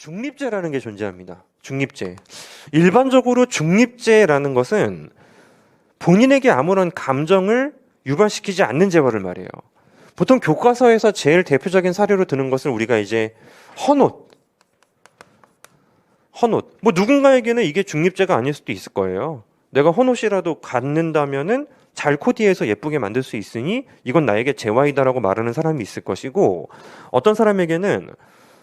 중립제라는 게 존재합니다. 중립제. 일반적으로 중립제라는 것은 본인에게 아무런 감정을 유발시키지 않는 재화를 말해요. 보통 교과서에서 제일 대표적인 사례로 드는 것을 우리가 이제 헌옷. 헌옷. 뭐 누군가에게는 이게 중립제가 아닐 수도 있을 거예요. 내가 헌옷이라도 갖는다면은 잘 코디해서 예쁘게 만들 수 있으니 이건 나에게 재화이다라고 말하는 사람이 있을 것이고 어떤 사람에게는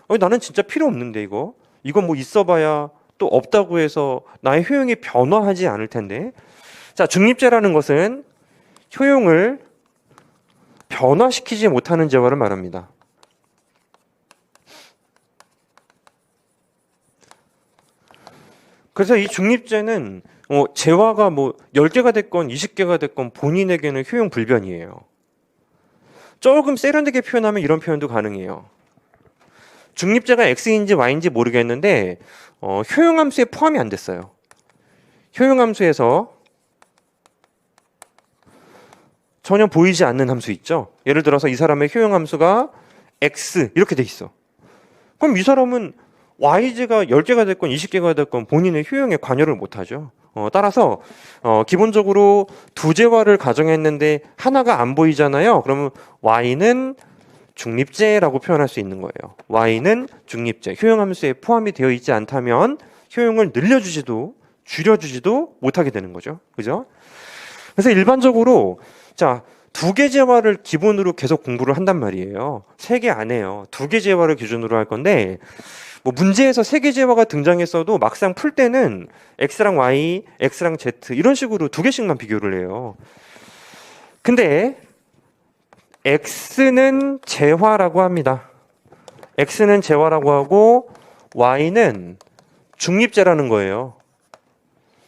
어, 나는 진짜 필요 없는데 이거 이건 뭐 있어봐야 또 없다고 해서 나의 효용이 변화하지 않을 텐데 자 중립제라는 것은 효용을 변화시키지 못하는 재화를 말합니다. 그래서 이 중립제는 어, 재화가 뭐 10개가 됐건 20개가 됐건 본인에게는 효용 불변이에요. 조금 세련되게 표현하면 이런 표현도 가능해요. 중립제가 X인지 Y인지 모르겠는데 어, 효용함수에 포함이 안 됐어요. 효용함수에서 전혀 보이지 않는 함수 있죠. 예를 들어서 이 사람의 효용함수가 X 이렇게 돼 있어. 그럼 이 사람은 YG가 10개가 됐건 20개가 됐건 본인의 효용에 관여를 못하죠. 어, 따라서 어, 기본적으로 두 재화를 가정했는데 하나가 안 보이잖아요. 그러면 Y는 중립제라고 표현할 수 있는 거예요. Y는 중립제, 효용함수에 포함이 되어 있지 않다면 효용을 늘려주지도 줄여주지도 못하게 되는 거죠. 그죠? 그래서 일반적으로 자, 두 개 재화를 기본으로 계속 공부를 한단 말이에요. 세 개 안 해요. 두 개 재화를 기준으로 할 건데 뭐 문제에서 세 개 재화가 등장했어도 막상 풀 때는 x랑 y, x랑 z 이런 식으로 두 개씩만 비교를 해요. 근데 x는 재화라고 합니다. x는 재화라고 하고 y는 중립제라는 거예요.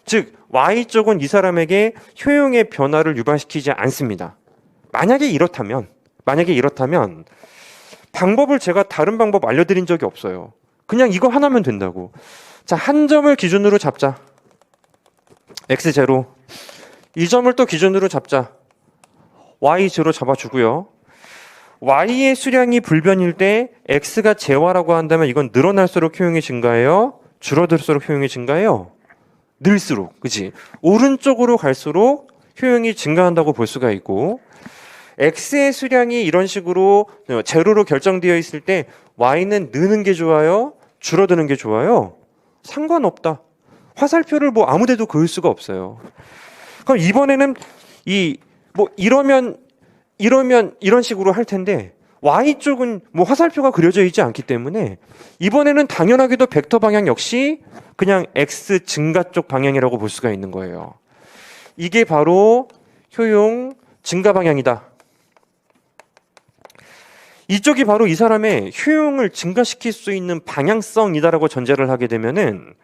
즉 y 쪽은 이 사람에게 효용의 변화를 유발시키지 않습니다. 만약에 이렇다면 만약에 이렇다면 방법을 제가 다른 방법 알려드린 적이 없어요. 그냥 이거 하나면 된다고. 자, 한 점을 기준으로 잡자. x0. 이 점을 또 기준으로 잡자. Y0 잡아주고요. y의 수량이 불변일 때 x가 재화라고 한다면 이건 늘어날수록 효용이 증가해요? 줄어들수록 효용이 증가해요? 늘수록, 그지? 오른쪽으로 갈수록 효용이 증가한다고 볼 수가 있고, x의 수량이 이런 식으로 제로로 결정되어 있을 때 y는 느는 게 좋아요? 줄어드는 게 좋아요? 상관없다. 화살표를 뭐 아무데도 그을 수가 없어요. 그럼 이번에는 이 뭐 이러면 이러면 이런 식으로 할 텐데 y 쪽은 뭐 화살표가 그려져 있지 않기 때문에 이번에는 당연하게도 벡터 방향 역시 그냥 x 증가 쪽 방향이라고 볼 수가 있는 거예요. 이게 바로 효용 증가 방향이다. 이쪽이 바로 이 사람의 효용을 증가시킬 수 있는 방향성이다라고 전제를 하게 되면은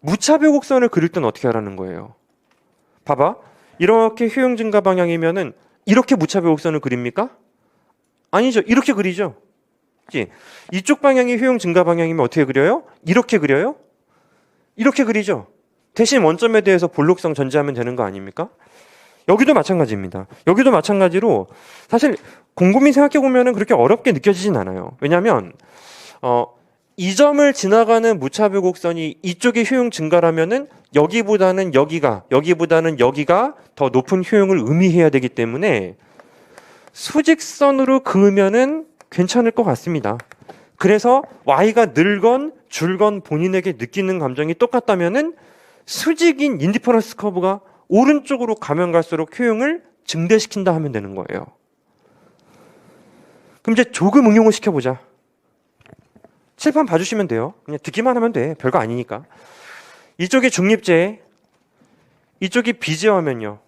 무차별 곡선을 그릴 땐 어떻게 하라는 거예요? 봐봐. 이렇게 효용 증가 방향이면은 이렇게 무차별 곡선을 그립니까? 아니죠. 이렇게 그리죠. 그치? 이쪽 방향이 효용 증가 방향이면 어떻게 그려요? 이렇게 그려요? 이렇게 그리죠. 대신 원점에 대해서 볼록성 전제하면 되는 거 아닙니까? 여기도 마찬가지입니다. 여기도 마찬가지로 사실 곰곰이 생각해 보면은 그렇게 어렵게 느껴지진 않아요. 왜냐하면 어, 이 점을 지나가는 무차별 곡선이 이쪽의 효용 증가라면은 여기보다는 여기가 여기보다는 여기가 더 높은 효용을 의미해야 되기 때문에 수직선으로 그으면은 괜찮을 것 같습니다. 그래서 y가 늘건 줄건 본인에게 느끼는 감정이 똑같다면은 수직인 인디퍼런스 커브가 오른쪽으로 가면 갈수록 효용을 증대시킨다 하면 되는 거예요. 그럼 이제 조금 응용을 시켜보자. 칠판 봐주시면 돼요. 그냥 듣기만 하면 돼. 별거 아니니까. 이쪽이 중립제, 이쪽이 비제 화면요.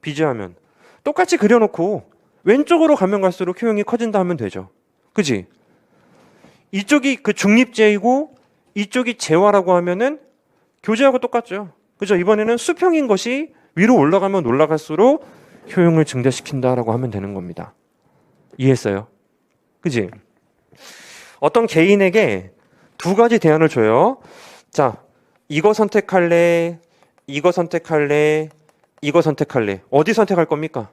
비제 화면. 똑같이 그려놓고 왼쪽으로 가면 갈수록 효용이 커진다 하면 되죠. 그지? 이쪽이 그 중립제이고 이쪽이 재화라고 하면은 교재하고 똑같죠. 그죠? 이번에는 수평인 것이 위로 올라가면 올라갈수록 효용을 증대시킨다라고 하면 되는 겁니다. 이해했어요? 그지? 어떤 개인에게 두 가지 대안을 줘요. 자, 이거 선택할래? 이거 선택할래? 이거 선택할래? 어디 선택할 겁니까?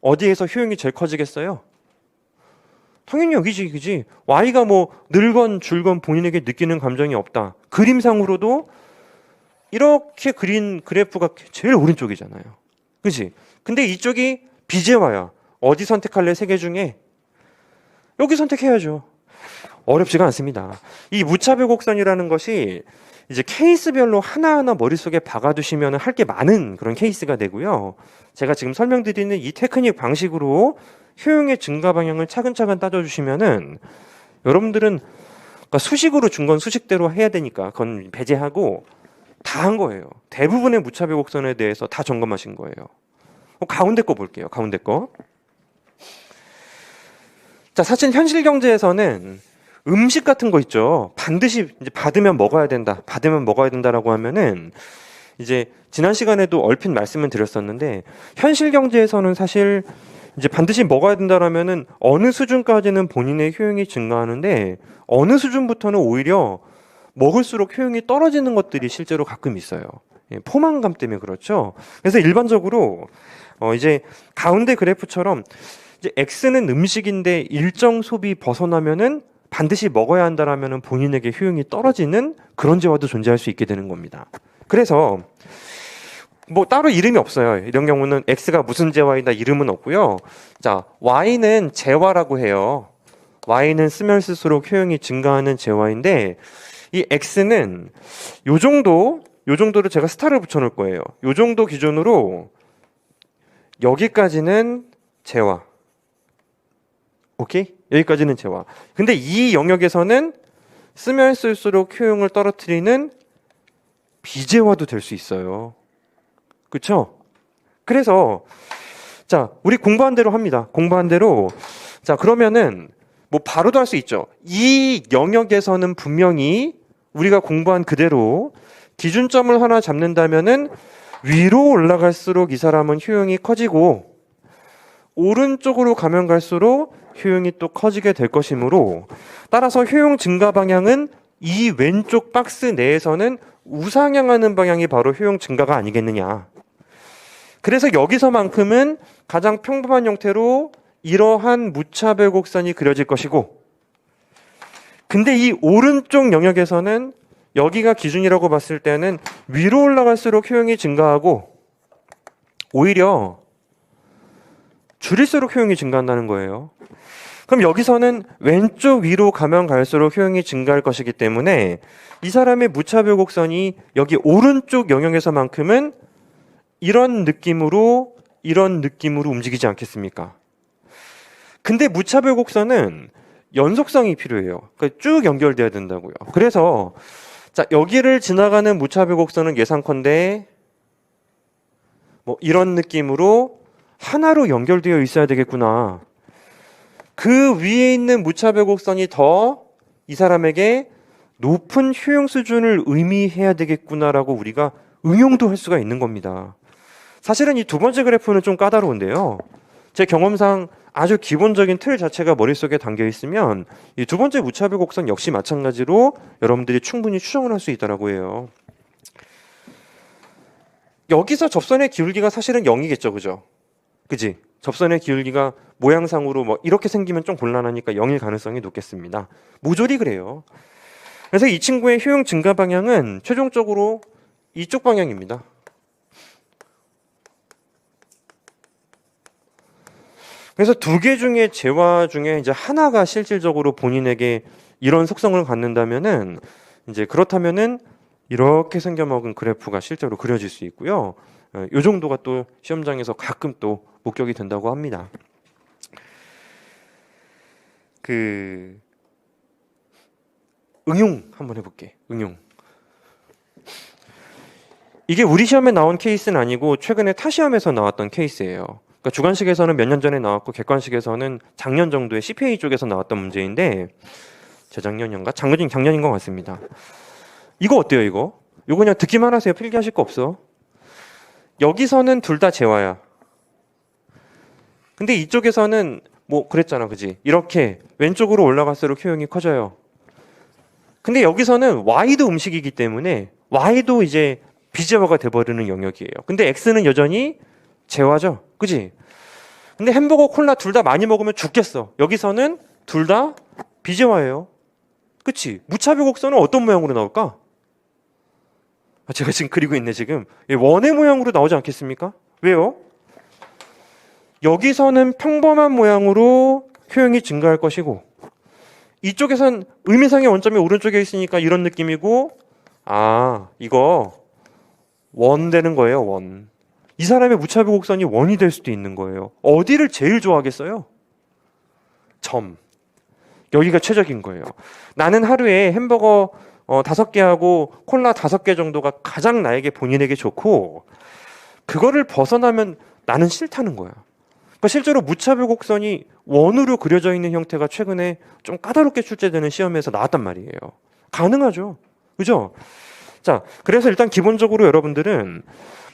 어디에서 효용이 제일 커지겠어요? 당연히 여기지, 그지? Y가 뭐 늘건 줄건 본인에게 느끼는 감정이 없다. 그림상으로도 이렇게 그린 그래프가 제일 오른쪽이잖아요. 그지? 근데 이쪽이 비제화야. 어디 선택할래? 세 개 중에 여기 선택해야죠. 어렵지가 않습니다. 이 무차별 곡선이라는 것이 이제 케이스별로 하나하나 머릿속에 박아두시면 할 게 많은 그런 케이스가 되고요. 제가 지금 설명드리는 이 테크닉 방식으로 효용의 증가 방향을 차근차근 따져주시면은 여러분들은 그러니까 수식으로 준 건 수식대로 해야 되니까 그건 배제하고 다 한 거예요. 대부분의 무차별 곡선에 대해서 다 점검하신 거예요. 어, 가운데 거 볼게요. 가운데 거. 자, 사실 현실 경제에서는 음식 같은 거 있죠. 반드시 이제 받으면 먹어야 된다. 받으면 먹어야 된다라고 하면은 이제 지난 시간에도 얼핏 말씀을 드렸었는데 현실 경제에서는 사실 이제 반드시 먹어야 된다라면은 어느 수준까지는 본인의 효용이 증가하는데 어느 수준부터는 오히려 먹을수록 효용이 떨어지는 것들이 실제로 가끔 있어요. 예, 포만감 때문에 그렇죠. 그래서 일반적으로 어 이제 가운데 그래프처럼 이제 X는 음식인데 일정 소비 벗어나면은 반드시 먹어야 한다라면은 본인에게 효용이 떨어지는 그런 재화도 존재할 수 있게 되는 겁니다. 그래서 뭐 따로 이름이 없어요. 이런 경우는 X가 무슨 재화이다 이름은 없고요. 자, Y는 재화라고 해요. Y는 쓰면 쓸수록 효용이 증가하는 재화인데 이 X는 요 정도 요 정도로 제가 스타를 붙여 놓을 거예요. 요 정도 기준으로 여기까지는 재화. 오케이? 여기까지는 재화. 근데 이 영역에서는 쓰면 쓸수록 효용을 떨어뜨리는 비재화도 될 수 있어요. 그렇죠? 그래서 자, 우리 공부한 대로 합니다. 공부한 대로 자, 그러면은 뭐 바로도 할 수 있죠. 이 영역에서는 분명히 우리가 공부한 그대로 기준점을 하나 잡는다면은 위로 올라갈수록 이 사람은 효용이 커지고 오른쪽으로 가면 갈수록 효용이 또 커지게 될 것이므로 따라서 효용 증가 방향은 이 왼쪽 박스 내에서는 우상향하는 방향이 바로 효용 증가가 아니겠느냐. 그래서 여기서만큼은 가장 평범한 형태로 이러한 무차별 곡선이 그려질 것이고 근데 이 오른쪽 영역에서는 여기가 기준이라고 봤을 때는 위로 올라갈수록 효용이 증가하고 오히려 줄일수록 효용이 증가한다는 거예요. 그럼 여기서는 왼쪽 위로 가면 갈수록 효용이 증가할 것이기 때문에 이 사람의 무차별 곡선이 여기 오른쪽 영역에서만큼은 이런 느낌으로 이런 느낌으로 움직이지 않겠습니까? 근데 무차별 곡선은 연속성이 필요해요. 그러니까 쭉 연결돼야 된다고요. 그래서 자 여기를 지나가는 무차별 곡선은 예상컨대 뭐 이런 느낌으로 하나로 연결되어 있어야 되겠구나. 그 위에 있는 무차별 곡선이 더 이 사람에게 높은 효용 수준을 의미해야 되겠구나라고 우리가 응용도 할 수가 있는 겁니다. 사실은 이 두 번째 그래프는 좀 까다로운데요. 제 경험상 아주 기본적인 틀 자체가 머릿속에 담겨 있으면 이 두 번째 무차별 곡선 역시 마찬가지로 여러분들이 충분히 추정을 할 수 있다라고 해요. 여기서 접선의 기울기가 사실은 0이겠죠. 그죠? 그지? 접선의 기울기가 모양상으로 뭐 이렇게 생기면 좀 곤란하니까 0일 가능성이 높겠습니다. 모조리 그래요. 그래서 이 친구의 효용 증가 방향은 최종적으로 이쪽 방향입니다. 그래서 두 개 중에 재화 중에 이제 하나가 실질적으로 본인에게 이런 속성을 갖는다면은 이제 그렇다면은 이렇게 생겨먹은 그래프가 실제로 그려질 수 있고요. 어, 요 정도가 또 시험장에서 가끔 또 목격이 된다고 합니다. 그 응용 한번 해볼게. 응용. 이게 우리 시험에 나온 케이스는 아니고 최근에 타 시험에서 나왔던 케이스예요. 그러니까 주관식에서는 몇 년 전에 나왔고 객관식에서는 작년 정도에 CPA 쪽에서 나왔던 문제인데 재작년인가 작년 작년인 것 같습니다. 이거 어때요 이거? 이거 그냥 듣기만 하세요. 필기하실 거 없어. 여기서는 둘 다 재화야. 근데 이쪽에서는 뭐 그랬잖아, 그지? 이렇게 왼쪽으로 올라갈수록 효용이 커져요. 근데 여기서는 Y도 음식이기 때문에 Y도 이제 비재화가 돼버리는 영역이에요. 근데 X는 여전히 재화죠, 그지? 근데 햄버거, 콜라 둘 다 많이 먹으면 죽겠어. 여기서는 둘 다 비제화예요. 그치? 무차별 곡선은 어떤 모양으로 나올까? 아, 제가 지금 그리고 있네 지금 예, 원의 모양으로 나오지 않겠습니까? 왜요? 여기서는 평범한 모양으로 효용이 증가할 것이고 이쪽에선 의미상의 원점이 오른쪽에 있으니까 이런 느낌이고 아 이거 원 되는 거예요 원. 이 사람의 무차별 곡선이 원이 될 수도 있는 거예요. 어디를 제일 좋아하겠어요? 점. 여기가 최적인 거예요. 나는 하루에 햄버거 어, 다섯 개 하고 콜라 다섯 개 정도가 가장 나에게 본인에게 좋고 그거를 벗어나면 나는 싫다는 거야. 그러니까 실제로 무차별 곡선이 원으로 그려져 있는 형태가 최근에 좀 까다롭게 출제되는 시험에서 나왔단 말이에요. 가능하죠. 그죠? 자, 그래서 일단 기본적으로 여러분들은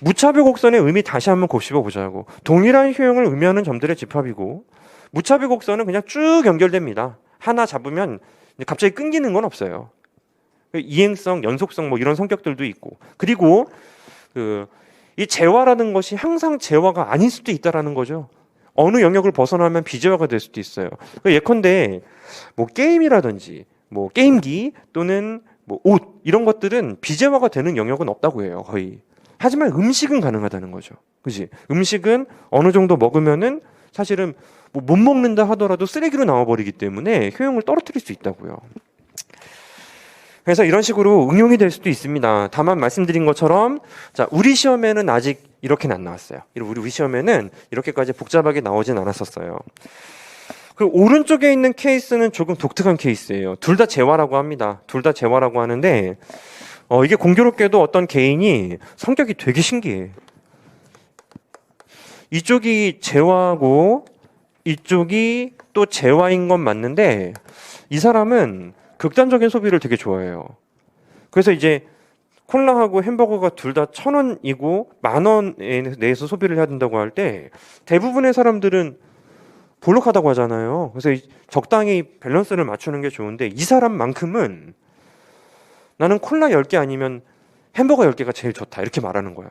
무차별 곡선의 의미 다시 한번 곱씹어 보자고. 동일한 효용을 의미하는 점들의 집합이고 무차별 곡선은 그냥 쭉 연결됩니다. 하나 잡으면 갑자기 끊기는 건 없어요. 이행성, 연속성 뭐 이런 성격들도 있고 그리고 그 이 재화라는 것이 항상 재화가 아닐 수도 있다라는 거죠. 어느 영역을 벗어나면 비재화가 될 수도 있어요. 그 예컨대 뭐 게임이라든지 뭐 게임기 또는 뭐 옷 이런 것들은 비재화가 되는 영역은 없다고 해요. 거의. 하지만 음식은 가능하다는 거죠. 그지? 음식은 어느 정도 먹으면은 사실은 뭐 못 먹는다 하더라도 쓰레기로 나와버리기 때문에 효용을 떨어뜨릴 수 있다고요. 그래서 이런 식으로 응용이 될 수도 있습니다. 다만 말씀드린 것처럼 자 우리 시험에는 아직 이렇게는 안 나왔어요. 우리 시험에는 이렇게까지 복잡하게 나오진 않았었어요. 그 오른쪽에 있는 케이스는 조금 독특한 케이스예요. 둘 다 재화라고 합니다. 둘 다 재화라고 하는데 어, 이게 공교롭게도 어떤 개인이 성격이 되게 신기해. 이쪽이 재화고 이쪽이 또 재화인 건 맞는데 이 사람은 극단적인 소비를 되게 좋아해요. 그래서 이제 콜라하고 햄버거가 둘 다 천 원이고 만 원에 내에서 소비를 해야 된다고 할 때 대부분의 사람들은 볼록하다고 하잖아요. 그래서 이 적당히 밸런스를 맞추는 게 좋은데 이 사람만큼은 나는 콜라 10개 아니면 햄버거 10개가 제일 좋다. 이렇게 말하는 거야.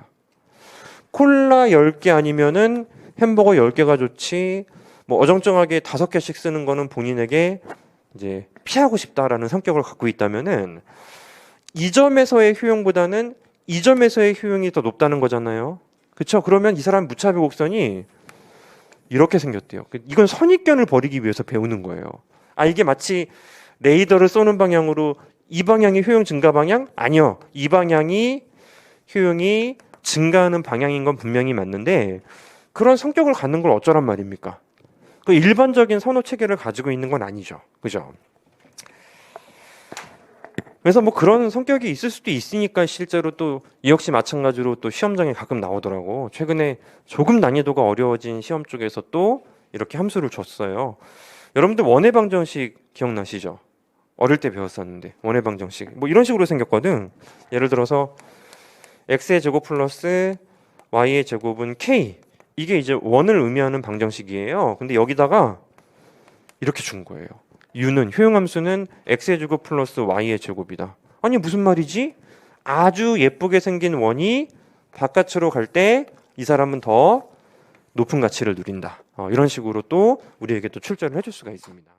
콜라 10개 아니면은 햄버거 10개가 좋지. 뭐 어정쩡하게 5개씩 쓰는 거는 본인에게 이제 피하고 싶다라는 성격을 갖고 있다면은 이 점에서의 효용보다는 이 점에서의 효용이 더 높다는 거잖아요. 그렇죠? 그러면 이 사람 무차별 곡선이 이렇게 생겼대요. 그 이건 선입견을 버리기 위해서 배우는 거예요. 아 이게 마치 레이더를 쏘는 방향으로 이 방향이 효용 증가 방향? 아니요. 이 방향이 효용이 증가하는 방향인 건 분명히 맞는데 그런 성격을 갖는 걸 어쩌란 말입니까? 그 일반적인 선호 체계를 가지고 있는 건 아니죠. 그죠? 그래서 뭐 그런 성격이 있을 수도 있으니까 실제로 또 이 역시 마찬가지로 또 시험장에 가끔 나오더라고. 최근에 조금 난이도가 어려워진 시험 쪽에서 또 이렇게 함수를 줬어요. 여러분들 원의 방정식 기억나시죠? 어릴 때 배웠었는데 원의 방정식 뭐 이런 식으로 생겼거든. 예를 들어서 x의 제곱 플러스 y의 제곱은 k 이게 이제 원을 의미하는 방정식이에요. 근데 여기다가 이렇게 준 거예요. u는 효용함수는 x의 제곱 플러스 y의 제곱이다. 아니 무슨 말이지? 아주 예쁘게 생긴 원이 바깥으로 갈 때 이 사람은 더 높은 가치를 누린다. 어, 이런 식으로 또 우리에게 또 출제를 해줄 수가 있습니다.